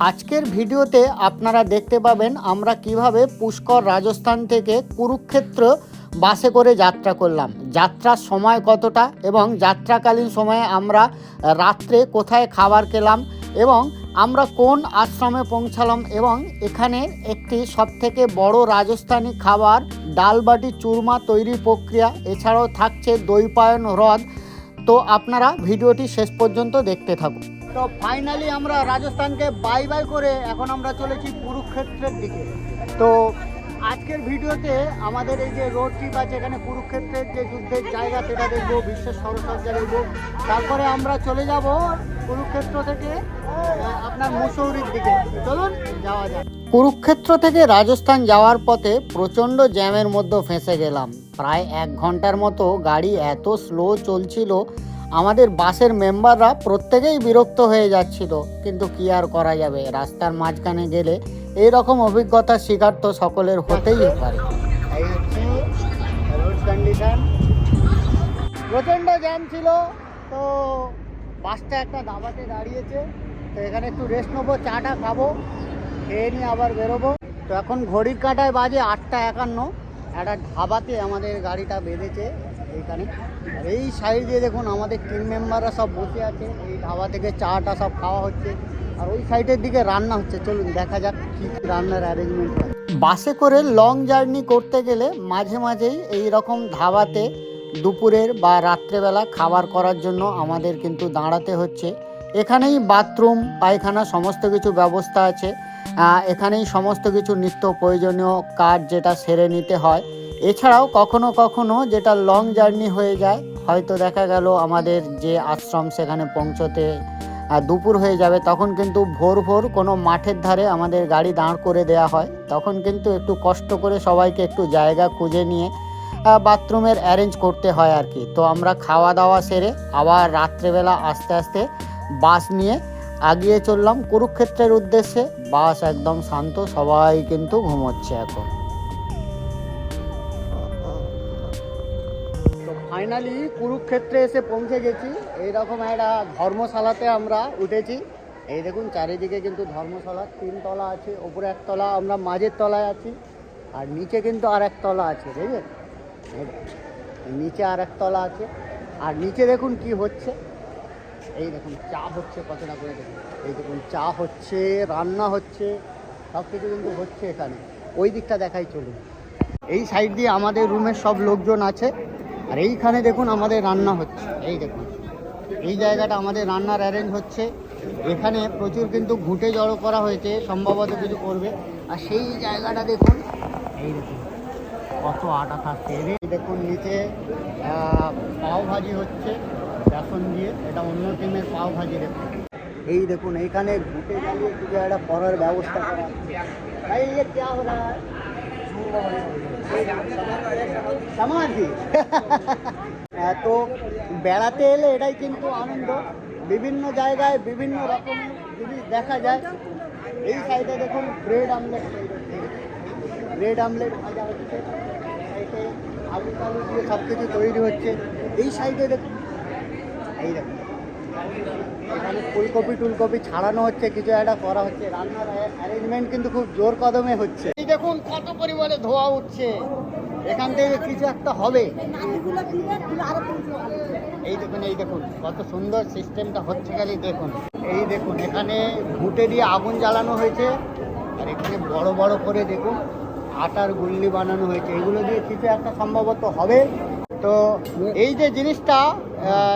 আজকের ভিডিওতে আপনারা দেখতে পাবেন আমরা কীভাবে পুষ্কর রাজস্থান থেকে কুরুক্ষেত্র বাসে করে যাত্রা করলাম। যাত্রার সময় কতটা এবং যাত্রাকালীন সময়ে আমরা রাত্রে কোথায় খাবার খেলাম এবং আমরা কোন আশ্রমে পৌঁছালাম এবং এখানে একটি সবথেকে বড় রাজস্থানি খাবার ডালবাটি চুরমা তৈরি প্রক্রিয়া, এছাড়াও থাকছে দইপায়ন হ্রদ তো আপনারা ভিডিওটি শেষ পর্যন্ত দেখতে থাকুন। তো ফাইনালি আমরা রাজস্থানকে বাই বাই করে এখন আমরা চলেছি কুরুক্ষেত্রের দিকে। তো আজকের ভিডিওতে আমাদের এই যে রোড ট্রিপ আছে, এখানে কুরুক্ষেত্রের যে যুদ্ধের জায়গা, সেটা দেখব, বিশ্বের সরসজ্জা দেখব। তারপরে আমরা চলে যাব কুরুক্ষেত্র থেকে আপনার মুসৌরির দিকে। চলুন, যাওয়া যাক। কুরুক্ষেত্র থেকে রাজস্থান যাওয়ার পথে প্রচণ্ড জ্যামের মধ্যে ফেঁসে গেলাম। প্রায় এক ঘণ্টার মতো গাড়ি এত স্লো চলছিল, আমাদের বাসের মেম্বাররা প্রত্যেকেই বিরক্ত হয়ে যাচ্ছিল। কিন্তু কি আর করা যাবে? রাস্তার মাঝখানে গেলে এই রকম অভিজ্ঞতার শিকার তো সকলের হতেই পারে। প্রচণ্ড জ্যাম ছিল, তো বাসটা একটা দাবাতে দাঁড়িয়েছে। তো এখানে একটু রেস্ট নেব, চাটা খাব, খেয়ে নিয়ে আবার বেরোবো। তো এখন ঘড়ির কাঁটায় বাজে আটটা একান্ন। একটা ধাবাতে আমাদের গাড়িটা বেঁধেছে এইখানে। আর এই সাইড দিয়ে দেখুন, আমাদের টিম মেম্বাররা সব বসে আছে। এই ধাবা থেকে চাটা সব খাওয়া হচ্ছে। আর ওই সাইডের দিকে রান্না হচ্ছে। চলুন দেখা যাক কি রান্নার অ্যারেঞ্জমেন্ট বাসে করে লং জার্নি করতে গেলে মাঝে মাঝেই এই রকম ধাবাতে দুপুরের বা রাত্রেবেলা খাবার করার জন্য আমাদের কিন্তু দাঁড়াতে হচ্ছে। এখানেই বাথরুম পায়খানা, সমস্ত কিছু ব্যবস্থা আছে। এখানেই সমস্ত কিছু নিত্য প্রয়োজনীয় কাজ যেটা সেরে নিতে হয়। এছাড়াও কখনো কখনো যেটা লং জার্নি হয়ে যায়, হয়তো দেখা গেল আমাদের যে আশ্রম সেখানে পৌঁছতে দুপুর হয়ে যাবে, তখন কিন্তু ভোর ভোর কোনো মাঠের ধারে আমাদের গাড়ি দাঁড় করে দেওয়া হয়। তখন কিন্তু একটু কষ্ট করে সবাইকে একটু জায়গা খুঁজে নিয়ে বাথরুমের অ্যারেঞ্জ করতে হয় আর কি। তো আমরা খাওয়া দাওয়া সেরে আবার রাত্রেবেলা আস্তে আস্তে বাস নিয়ে আগিয়ে চললাম। কুরুক্ষেত্রের উদ্দেশ্যে বাস একদম শান্ত, সবাই কিন্তু ঘুমোচ্ছে এখন। তো ফাইনালি কুরুক্ষেত্রে এসে পৌঁছে গেছি। এইরকম একটা ধর্মশালাতে আমরা উঠেছি। এই দেখুন, চারিদিকে কিন্তু ধর্মশালা। তিনতলা আছে, ওপরে একতলা, আমরা মাঝের তলায় আছি। আর নিচে কিন্তু আর তলা আছে বুঝলেন নিচে আর তলা আছে। আর নিচে দেখুন কি হচ্ছে। এই দেখুন, চা হচ্ছে কতটা করে দেখুন। এই দেখুন, চা হচ্ছে, রান্না হচ্ছে সব কিছু কিন্তু হচ্ছে এখানে। ওই দিকটা দেখাই চলুন। এই সাইড দিয়ে আমাদের রুমের সব লোকজন আছে। আর এইখানে দেখুন আমাদের রান্না হচ্ছে। এই দেখুন, এই জায়গাটা আমাদের রান্নার অ্যারেঞ্জ হচ্ছে। এখানে প্রচুর কিন্তু ঘুঁটে জড়ো করা হয়েছে, সম্ভবত কিছু করবে। আর সেই জায়গাটা দেখুন, এই দেখুন, কত আটা থাকছে দেখুন, নিচে পাও ভাজি হচ্ছে। বেসন দিয়ে এটা অন্য টিমের পাও ভাজি দেখুন এই দেখুন এইখানে ঘুটে জ্বালিয়ে কিছু একটা করার ব্যবস্থা করা ভাই ये क्या हो रहा है সমাধি হ্যাঁ, তো বেড়াতে এলে এটাই কিন্তু আনন্দ বিভিন্ন জায়গায় বিভিন্ন রকম জিনিস দেখা যায় এই সাইডে দেখুন ব্রেড আমলেট ব্রেড আমলেট ভাজা হচ্ছে সাইডে আলু টালু দিয়ে সব কিছু তৈরি হচ্ছে এই সাইডে দেখুন এই দেখুন। এখানে ফুলকপি টুলকপি ছাড়ানো হচ্ছে, কিছু একটা করা হচ্ছে। রান্নার অ্যারেঞ্জমেন্ট কিন্তু খুব জোর কদমে হচ্ছে। এই দেখুন কত পরিমাণে ধোয়া উঠছে। এখান থেকে কিছু একটা হবে। এই দেখুন এই দেখুন, কত সুন্দর সিস্টেমটা হচ্ছে খালি দেখুন। এই দেখুন, এখানে ঘুঁটে দিয়ে আগুন জ্বালানো হয়েছে। আর এখানে বড় বড় করে দেখুন, আটার গুল্লি বানানো হয়েছে। এগুলো দিয়ে কিছু একটা সম্ভবত হবে। তো এই যে জিনিসটা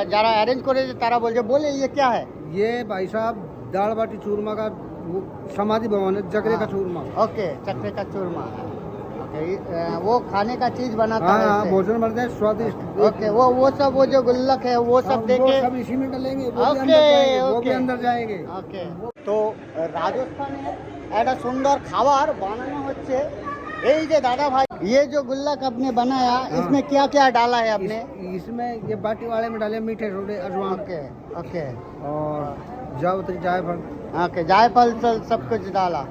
যারা অ্যারেঞ্জ করেছে তারা বলছে বলে ইয়ে ক্যা হ্যাঁ ये भाई साहब दाल बाटी चूरमा का वो समाधि भवन है जगरे का चूरमा ओके चक्रे का चूरमा ओके अ, वो खाने का चीज बनाता हाँ है हाँ ऐसे। भोजन बनता है स्वादिष्ट ओके वो वो सब वो जो गुल्लक है वो सब हाँ, वो देखे सब इसी में डालेंगे वो भी ओके, अंदर जाएंगे वो भी ओके। अंदर जाएंगे ওকে তো রাজস্থানে একটা সুন্দর খাবার বানানো হচ্ছে এই যে দাদা ভাই ये जो गुल्लक आपने बनाया इसमें क्या क्या डाला है आपने इस- इसमें ये बाटी वाले में डाले मीठे थोड़े अजवान ओके ओके और जावित्री जायफल ओके जायफल सब सब कुछ डाला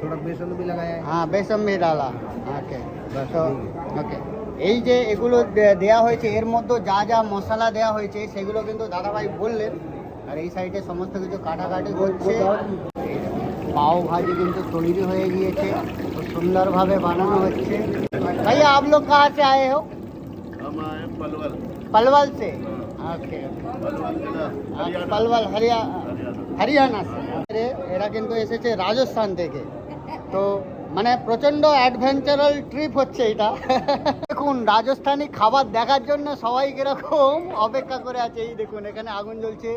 थोड़ा बेसन भी लगाया है হ্যাঁ বেসন भी ডালা ওকে बस তো ठीक है। ওকে এই যে এগুলো দে- দেয়া হয়েছে এর মধ্যে যা যা মশলা দেয়া হয়েছে সেগুলো কিন্তু দাদাভাই বললেন আর এই সাইডে সমস্ত কিছু কাটাকাটি হচ্ছে এই দেখুন। পাও ভাজি কিন্তু তৈরি হয়ে গিয়েছে খুব সুন্দরভাবে বানানো হচ্ছে ভাইয়া आप लोग कहाँ से आए हो हम आए पलवल पलवल से ओके पलवल जिला पलवल हरिया हरियाणा হরিয়ানা से এরা কিন্তু এসেছে রাজস্থান থেকে তো মানে প্রচন্ড অ্যাডভেঞ্চারাল ট্রিপ হচ্ছে এটা দেখুন রাজস্থানি খাবার দেখার জন্য সবাই কিরকম অপেক্ষা করে আছে এই দেখুন এখানে আগুন জ্বলছে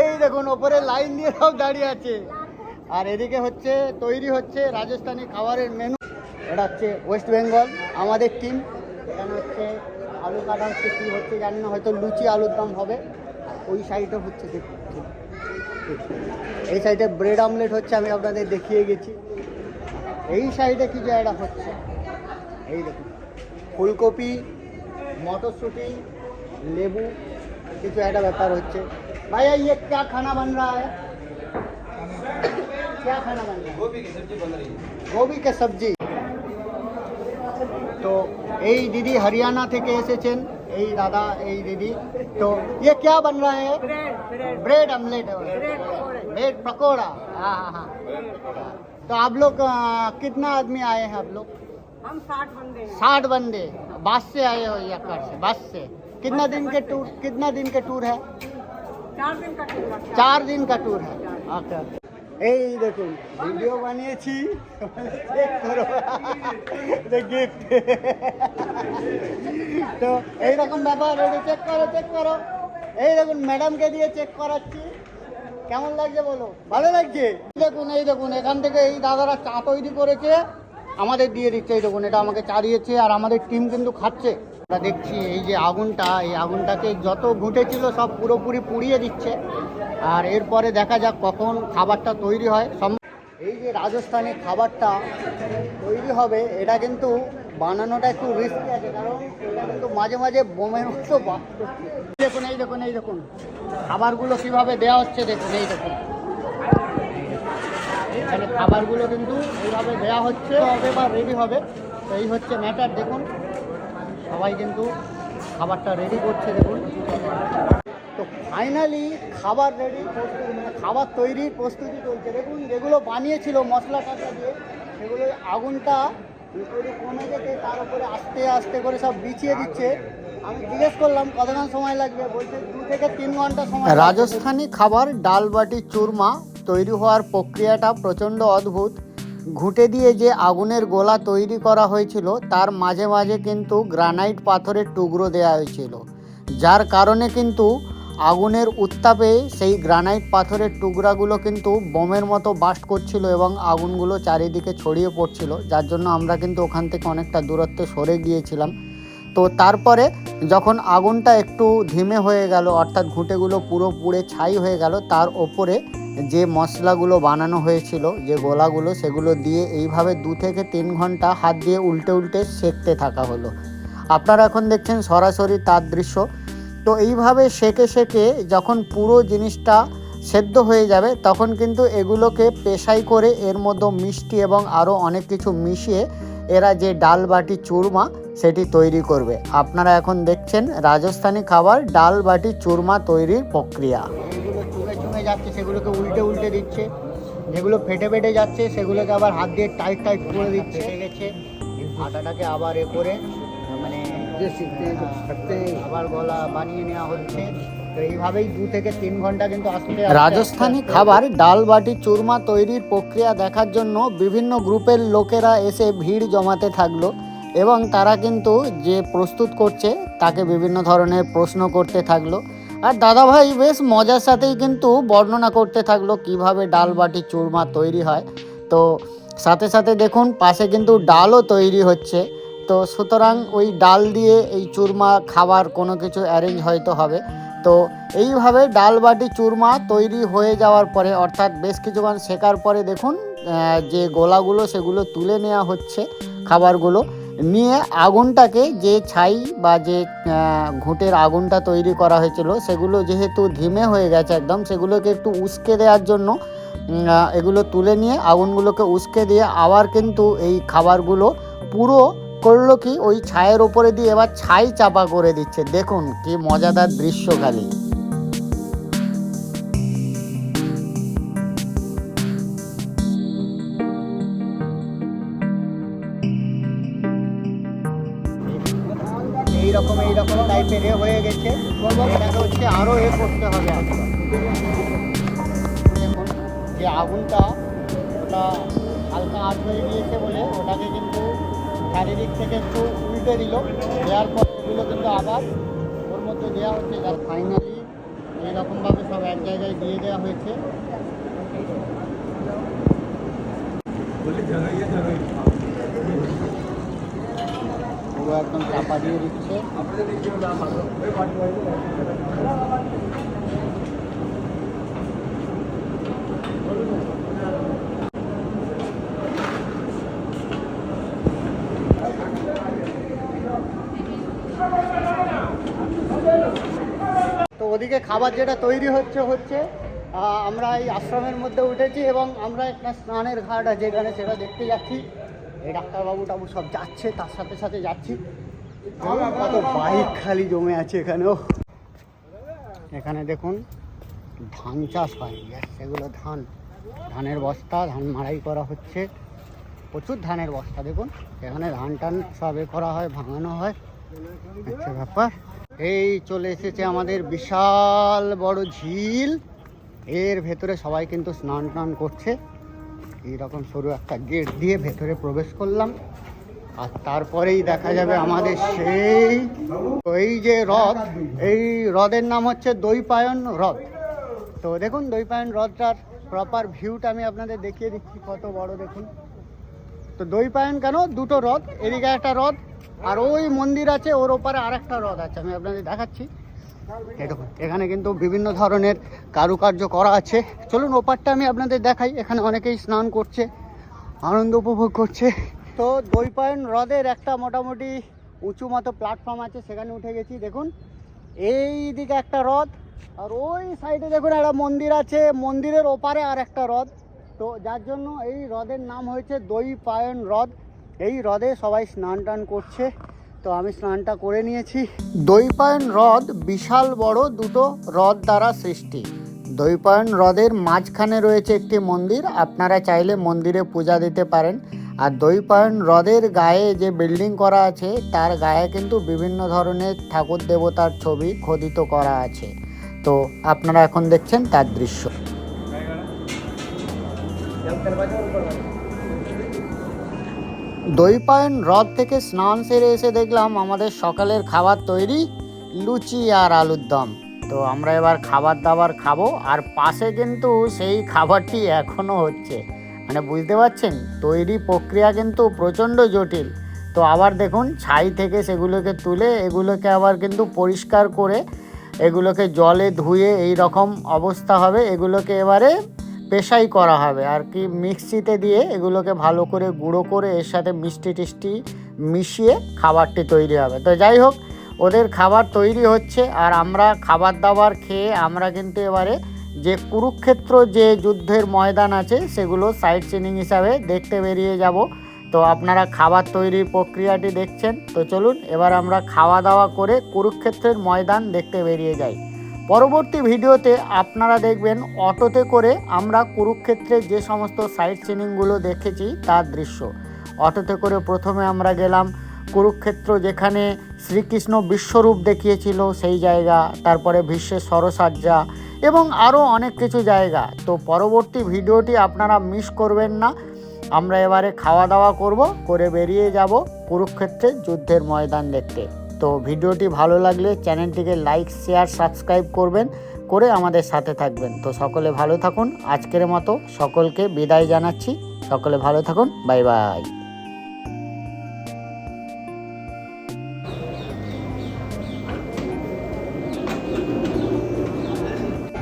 এই দেখুন ওপরে লাইন দিয়ে সব দাঁড়িয়ে আছে আর এদিকে হচ্ছে, তৈরি হচ্ছে রাজস্থানি খাবারের মেনু এটা হচ্ছে ওয়েস্ট বেঙ্গল আমাদের টিম এখানে হচ্ছে আলু কাটা হচ্ছে কী হচ্ছে জানি না, হয়তো লুচি আলুর দম হবে। ওই সাইডে হচ্ছে এই সাইডে ব্রেড আমলেট হচ্ছে, আমি আপনাদের দেখিয়ে গেছি। এই সাইডে কি জায়গাটা হচ্ছে। এই দেখুন। ফুলকপি, মটরশুঁটি, লেবু, কিছু একটা ব্যাপার হচ্ছে। ভাইয়া ইয়ে ক্যা খানা বান রা হ্যাঁ क्या खाना बन रहा गोभी की सब्ज़ी बन रही है। गोभी के सब्ज़ी। तो यही दीदी हरियाणा थे कैसे चेन यही दादा यही दीदी। तो ये क्या बन रहा है? Bread omelette. ब्रेड पकौड़ा। हाँ हाँ हाँ। तो आप लोग कितना आदमी आए हैं आप लोग? हम साठ बंदे साठ बंदे। बस से आए हो या कर से बस से। कितना दिन के टूर कितना दिन के टूर है? चार दिन का टूर है। चार दिन का टूर है। ओके এই দেখুন, ভিডিও বানিয়েছি। গিফট তো এইরকম ব্যাপার এটা চেক করো চেক করো। এই দেখুন ম্যাডামকে দিয়ে চেক করাচ্ছি। কেমন লাগছে বলো? ভালো লাগছে? দেখুন, এই দেখুন, এখান থেকে এই দাদারা চা তৈরি করেছে। আমাদের দিয়ে দিচ্ছে, এই দেখুন, এটা আমাকে চা দিয়েছে আর আমাদের টিম কিন্তু খাচ্ছে। আমরা দেখছি, এই যে আগুনটা, এই আগুনটাকে যত ঘুঁটেছিল সব পুরোপুরি পুড়িয়ে দিচ্ছে। আর এরপরে দেখা যাক কখন খাবারটা তৈরি হয়। এই যে রাজস্থানি খাবারটা তৈরি হবে, এটা কিন্তু বানানোটা একটু রিস্কি আছে, কারণ এটা কিন্তু মাঝে মাঝে বোমের মতো। দেখুন, এই দেখুন এই দেখুন। খাবারগুলো কীভাবে দেওয়া হচ্ছে দেখুন, এই দেখুন। খাবারগুলো কিন্তু এইভাবে দেওয়া হচ্ছে হবে বা রেডি হবে। তো এই হচ্ছে ম্যাটার দেখুন। সবাই কিন্তু খাবারটা রেডি করছে, দেখুন। তো ফাইনালি খাবার রেডি প্রস্তুতি মানে খাবার তৈরির প্রস্তুতি চলছে। দেখুন, যেগুলো বানিয়েছিল মশলা টশলা দিয়ে, সেগুলো আগুনটা কমে যেতে তার উপরে আস্তে আস্তে করে সব বিছিয়ে দিচ্ছে। আমি জিজ্ঞেস করলাম কতক্ষণ সময় লাগবে? বলছে, দু থেকে তিন ঘণ্টা সময় রাজস্থানি খাবার ডাল বাটি চুরমা তৈরি হওয়ার প্রক্রিয়াটা প্রচণ্ড অদ্ভুত। ঘুঁটে দিয়ে যে আগুনের গোলা তৈরি করা হয়েছিল, তার মাঝে মাঝে কিন্তু গ্রানাইট পাথরের টুকরো দেওয়া হয়েছিল, যার কারণে কিন্তু আগুনের উত্তাপে সেই গ্রানাইট পাথরের টুকরাগুলো কিন্তু বোমের মতো বাস্ট করছিল এবং আগুনগুলো চারিদিকে ছড়িয়ে পড়ছিল, যার জন্য আমরা কিন্তু ওখান থেকে অনেকটা দূরত্বে সরে গিয়েছিলাম। তো তারপরে যখন আগুনটা একটু ধিমে হয়ে গেল, অর্থাৎ ঘুঁটেগুলো পুরো পুড়ে ছাই হয়ে গেল, তার ওপরে যে মশলাগুলো বানানো হয়েছিল, যে গোলাগুলো, সেগুলো দিয়ে এইভাবে দু থেকে তিন ঘণ্টা হাত দিয়ে উল্টে উল্টে সেঁকতে থাকা হলো। আপনারা এখন দেখছেন সরাসরি তার দৃশ্য। তো এইভাবে সেঁকে সেকে যখন পুরো জিনিসটা সেদ্ধ হয়ে যাবে, তখন কিন্তু এগুলোকে পেশাই করে এর মধ্যে মিষ্টি এবং আরও অনেক কিছু মিশিয়ে এরা যে ডাল বাটি চুরমা, সেটি তৈরি করবে। আপনারা এখন দেখছেন রাজস্থানি খাবার ডাল বাটি চুরমা তৈরির প্রক্রিয়া। যাচ্ছে সেগুলোকে উল্টে উল্টে দিচ্ছে। যেগুলো ফেটে ফেটে যাচ্ছে সেগুলোকে আবার হাত দিয়ে টাইট টাইট করে দিচ্ছে। গেছে। আটাটাকে আবার এ করে মানে আবার গলা বানিয়ে নেওয়া হচ্ছে। এইভাবেই দু থেকে তিন ঘণ্টা কিন্তু আসলে রাজস্থানি খাবার ডাল বাটি চুরমা তৈরির প্রক্রিয়া দেখার জন্য বিভিন্ন গ্রুপের লোকেরা এসে ভিড় জমাতে থাকল এবং তারা কিন্তু যে প্রস্তুত করছে তাকে বিভিন্ন ধরনের প্রশ্ন করতে থাকল। আর দাদাভাই বেশ মজার সাথেই কিন্তু বর্ণনা করতে থাকল কীভাবে ডাল বাটি চুরমা তৈরি হয়। তো সাথে সাথে দেখুন, পাশে কিন্তু ডালও তৈরি হচ্ছে। তো সুতরাং ওই ডাল দিয়ে এই চুরমা খাবার কোনো কিছু অ্যারেঞ্জ হয়তো হবে। তো এইভাবে ডাল বাটি চুরমা তৈরি হয়ে যাওয়ার পরে, অর্থাৎ বেশ কিছুক্ষণ শেখার পরে দেখুন যে গোলাগুলো সেগুলো তুলে নেওয়া হচ্ছে খাবারগুলো নিয়ে আগুনটাকে যে ছাই বা যে ঘুঁটের আগুনটা তৈরি করা হয়েছিল, সেগুলো যেহেতু ধিমে হয়ে গেছে একদম, সেগুলোকে একটু উস্কে দেওয়ার জন্য এগুলো তুলে নিয়ে আগুনগুলোকে উস্কে দিয়ে আবার কিন্তু এই খাবারগুলো পুরো করল কি, ওই ছায়ের ওপরে দিয়ে এবার ছাই চাপা করে দিচ্ছে। দেখুন কি মজাদার দৃশ্য খালি। এটাকে আরও এ করতে হবে আজকে। দেখুন যে আগুনটা, ওটা হালকা আঁচ হয়ে গিয়েছে বলে ওটাকে কিন্তু চারিদিক থেকে একটু উল্টে দিল। দেওয়ার পর এগুলো কিন্তু আবার ওর মধ্যে দেওয়া হচ্ছে। যার ফাইনালি এইরকমভাবে সব এক জায়গায় দিয়ে দেওয়া হয়েছে। পুরো একদম চাপা দিয়ে দিচ্ছে। তো ওদিকে খাবার যেটা তৈরি হচ্ছে হচ্ছে আমরা এই আশ্রমের মধ্যে উঠেছি এবং আমরা একটা স্নানের ঘাট আছে এখানে, সেটা দেখতে যাচ্ছি। এই ডাক্তারবাবু টাবু সব যাচ্ছে, তার সাথে সাথে যাচ্ছি। কত বাইক খালি জমে আছে এখানেও। এখানে দেখুন, ধান চাষ হয়। সেগুলো ধান। ধানের বস্তা, ধান মাড়াই করা হচ্ছে। প্রচুর ধানের বস্তা, দেখুন। এখানে ধান টান সব এ করা হয়, ভাঙানো হয়। আচ্ছা ব্যাপার। এই চলে এসেছে আমাদের বিশাল বড় ঝিল। এর ভেতরে সবাই কিন্তু স্নান টান করছে। এইরকম সরু একটা গেট দিয়ে ভেতরে প্রবেশ করলাম। আর তারপরেই দেখা যাবে আমাদের সেই এই যে হ্রদ, এই হ্রদের নাম হচ্ছে দইপায়ন হ্রদ। তো দেখুন দইপায়ন হ্রদটার প্রপার ভিউটা আমি আপনাদের দেখিয়ে দিচ্ছি, কত বড় দেখুন। তো দই পায়ন কেন? দুটো হ্রদ, এদিকে একটা হ্রদ, আর ওই মন্দির আছে, ওর ওপারে আর একটা হ্রদ আছে, আমি আপনাদের দেখাচ্ছি। এখানে কিন্তু বিভিন্ন ধরনের কারুকার্য করা আছে। চলুন ওপারটা আমি আপনাদের দেখাই। এখানে অনেকেই স্নান করছে, আনন্দ উপভোগ করছে। তো দইপায়ন হ্রদের একটা মোটামুটি উঁচু মতো প্ল্যাটফর্ম আছে, সেখানে উঠে গেছি। দেখুন, এই দিকে একটা হ্রদ, আর ওই সাইডে দেখুন একটা মন্দির আছে। মন্দিরের ওপারে আর একটা হ্রদ। তো যার জন্য এই হ্রদের নাম হয়েছে দই পায়ন হ্রদ। এই হ্রদে সবাই স্নান টান করছে। তো আমি স্নানটা করে নিয়েছি। দইপায়ন হ্রদ বিশাল বড় দুটো হ্রদ দ্বারা সৃষ্টি। দইপায়ন হ্রদের মাঝখানে রয়েছে একটি মন্দির, আপনারা চাইলে মন্দিরে পূজা দিতে পারেন। আর দইপায়ন হ্রদের গায়ে যে বিল্ডিং করা আছে, তার গায়ে কিন্তু বিভিন্ন ধরনের ঠাকুর দেবতার ছবি খোদিত করা আছে। তো আপনারা এখন দেখছেন তার দৃশ্য। দইপায়ন হ্রদ থেকে স্নান সেরে এসে দেখলাম আমাদের সকালের খাবার তৈরি লুচি আর আলুর দম। তো আমরা এবার খাবার দাবার খাব, আর পাশে কিন্তু সেই খাবারটি এখনও হচ্ছে। মানে বুঝতে পারছেন? তৈরি প্রক্রিয়া কিন্তু প্রচণ্ড জটিল। তো আবার দেখুন, ছাই থেকে সেগুলোকে তুলে এগুলোকে আবার কিন্তু পরিষ্কার করে এগুলোকে জলে ধুয়ে এই রকম অবস্থা হবে। এগুলোকে এবারে পেশাই করা হবে। আর কি মিক্সিতে দিয়ে এগুলোকে ভালো করে গুঁড়ো করে এর সাথে মিষ্টি টিষ্টি মিশিয়ে খাবারটি তৈরি হবে। তো যাই হোক, ওদের খাবার তৈরি হচ্ছে আর আমরা খাবার দাবার খেয়ে আমরা কিন্তু এবারে যে কুরুক্ষেত্র যে যুদ্ধের ময়দান আছে, সেগুলো সাইট সিনিং হিসাবে দেখতে বেরিয়ে যাব। তো আপনারা খাবার তৈরির প্রক্রিয়াটি দেখছেন। তো চলুন, এবার আমরা খাওয়া দাওয়া করে কুরুক্ষেত্রের ময়দান দেখতে বেরিয়ে যাই। পরবর্তী ভিডিওতে আপনারা দেখবেন অটোতে করে আমরা কুরুক্ষেত্রের যে সমস্ত সাইট সিনিংগুলো দেখেছি, তার দৃশ্য। অটোতে করে প্রথমে আমরা গেলাম কুরুক্ষেত্র যেখানে শ্রীকৃষ্ণ বিশ্বরূপ দেখিয়েছিল সেই জায়গা, তারপরে ভীষ্মের সরসাজ্জা এবং আরও অনেক কিছু জায়গা। তো পরবর্তী ভিডিওটি আপনারা মিস করবেন না। আমরা এবারে খাওয়া দাওয়া করব, করে বেরিয়ে যাব কুরুক্ষেত্রের যুদ্ধের ময়দান দেখতে। তো ভিডিওটি ভালো লাগলে চ্যানেলটিকে লাইক, শেয়ার, সাবস্ক্রাইব করবেন, করে আমাদের সাথে থাকবেন। তো সকলে ভালো থাকুন। আজকের মতো সকলকে বিদায় জানাচ্ছি। সকলে ভালো থাকুন। Bye bye.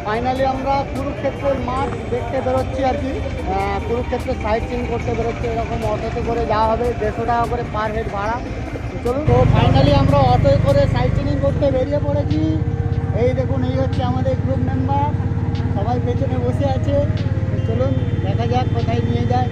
ফাইনালি আমরা কুরুক্ষেত্রের মাঠ দেখতে বেরোচ্ছি আর কি। কুরুক্ষেত্রের সাইড সিন করতে বেরোচ্ছি। এরকম অটোতে করে যাওয়া হবে। দেড়শো টাকা করে পার হেড ভাড়া। চলুন তো ফাইনালি আমরা অটোয় করে সাইকেলিং করতে বেরিয়ে পড়েছি। এই দেখুন, এই হচ্ছে আমাদের গ্রুপ মেম্বার সবাই পেছনে বসে আছে। চলুন, দেখা যাক কোথায় নিয়ে যায়।